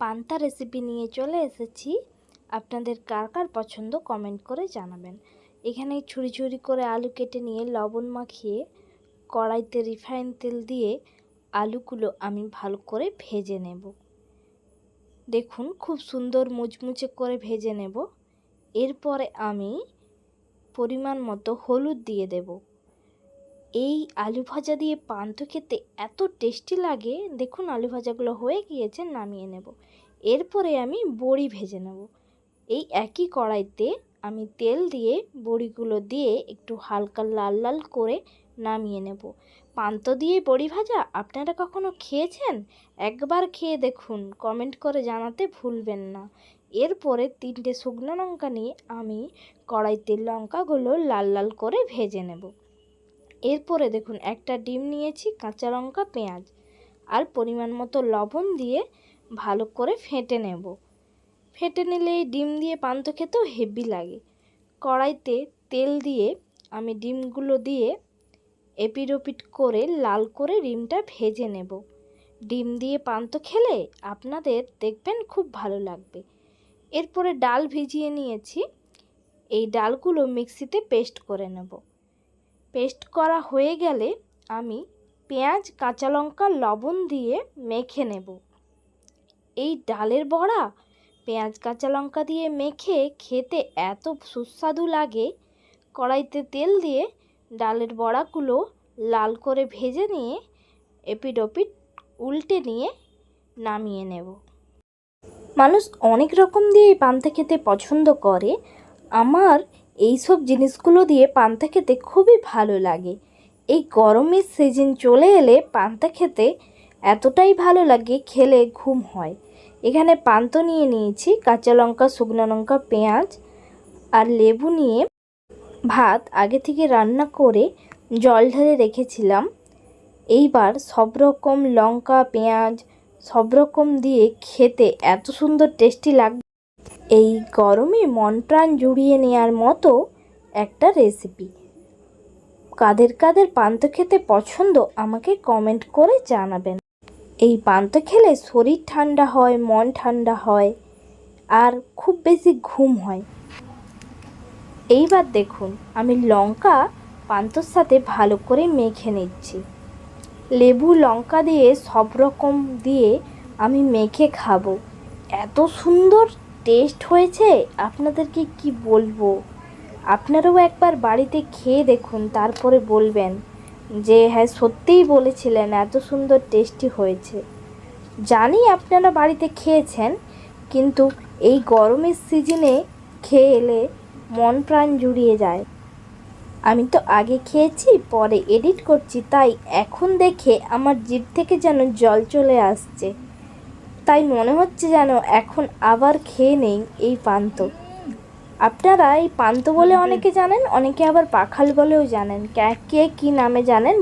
পান্তা রেসিপি নিয়ে চলে এসেছি। আপনাদের কার কার পছন্দ কমেন্ট করে জানাবেন। এখানে ছুরি ছুরি করে আলু কেটে নিয়ে লবণ মাখিয়ে কড়াইতে রিফাইন তেল দিয়ে আলুগুলো আমি ভালো করে ভেজে নেব। দেখুন খুব সুন্দর মুচমুচে করে ভেজে নেব। এরপরে আমি পরিমাণ মতো হলুদ দিয়ে দেব। এই আলু ভাজা দিয়ে পান্তা খেতে এত টেস্টি লাগে, দেখুন আলু ভাজাগুলো হয়ে গিয়েছে, নামিয়ে নেব। এরপরে আমি বড়ি ভেজে নেব। এই একই কড়াইতে আমি তেল দিয়ে বড়িগুলো দিয়ে একটু হালকা লাল লাল করে নামিয়ে নেব। পান্ত দিয়ে বড়ি ভাজা, আপনারা কখনো খেয়েছেন? একবার খেয়ে দেখুন, কমেন্ট করে জানাতে ভুলবেন না। এরপরে তিনটে শুকনো লঙ্কা নিয়ে আমি কড়াইতে লঙ্কাগুলো লাল লাল করে ভেজে নেব। এরপরে দেখুন, একটা ডিম নিয়েছি, কাঁচা লঙ্কা, পেঁয়াজ। আর পরিমাণ মতো লবণ দিয়ে ভালো করে ফেটে নেব। ফেটে নিলে ডিম দিয়ে পান্ত খেতেও হেভি লাগে। কড়াইতে তেল দিয়ে আমি ডিমগুলো দিয়ে এপিট ওপিট করে লাল করে ডিমটা ভেজে নেব। ডিম দিয়ে পান্ত খেলে আপনাদের দেখবেন খুব ভালো লাগবে। এরপরে ডাল ভিজিয়ে নিয়েছি। এই ডালগুলো মিক্সিতে পেস্ট করে নেব। পেস্ট করা হয়ে গেলে আমি পেঁয়াজ, কাঁচা লঙ্কা, লবণ দিয়ে মেখে নেব। এই ডালের বড়া পেঁয়াজ, কাঁচা লঙ্কা দিয়ে মেখে খেতে এত সুস্বাদু লাগে, কড়াইতে তেল দিয়ে ডালের বড়াগুলো লাল করে ভেজে নিয়ে এপিট ওপিট উল্টে নিয়ে নামিয়ে নেব। মানুষ অনেক রকম দিয়ে পান্তা খেতে পছন্দ করে। আমার এই সব জিনিসগুলো দিয়ে পান্তা খেতে খুবই ভালো লাগে। এই গরমের সিজন চলে এলে পান্তা খেতে এতটাই ভালো লাগে খেলে ঘুম হয়। এখানে পান্ত নিয়ে নিয়েছি, কাঁচা লঙ্কা, শুকনো লঙ্কা, পেঁয়াজ আর লেবু নিয়ে ভাত আগে থেকে রান্না করে জল ঢেলে রেখেছিলাম। এইবার সব রকম লঙ্কা, পেঁয়াজ সব রকম দিয়ে খেতে এত সুন্দর টেস্টি লাগবে এই গরমে মন প্রাণ জুড়িয়ে নেওয়ার মতো একটা রেসিপি কাদের কাদের পান্ত খেতে পছন্দ আমাকে কমেন্ট করে জানাবেন। এই পান্ত খেলে শরীর ঠান্ডা হয়, মন ঠান্ডা হয়, আর খুব বেশি ঘুম হয়। এইবার দেখুন, আমি লঙ্কা পান্তর সাথে ভালো করে মেখে নিচ্ছি। লেবু, লঙ্কা দিয়ে সব রকম দিয়ে আমি মেখে খাব। এত সুন্দর টেস্ট হয়েছে? আপনাদেরকে কি বলব? আপনারাও একবার বাড়িতে খেয়ে দেখুন, তারপরে বলবেন যে হ্যাঁ সত্যিই বলেছিলেন, এত সুন্দর টেস্টি হয়েছে। জানি আপনারা বাড়িতে খেয়েছেন, কিন্তু এই গরমের সিজনে খেয়ে এলে মন প্রাণ জুড়িয়ে যায়। আমি তো আগে খেয়েছি, পরে এডিট করছি, তাই এখন দেখে আমার জিভ থেকে যেন জল চলে আসছে। তাই মনে হচ্ছে যেন এখন আবার খেয়ে নেই এই পান্ত। আপনারা এই পান্ত বলে অনেকে জানেন অনেকে আবার পাখাল বলেও জানেন। কে কে কী নামে জানেন?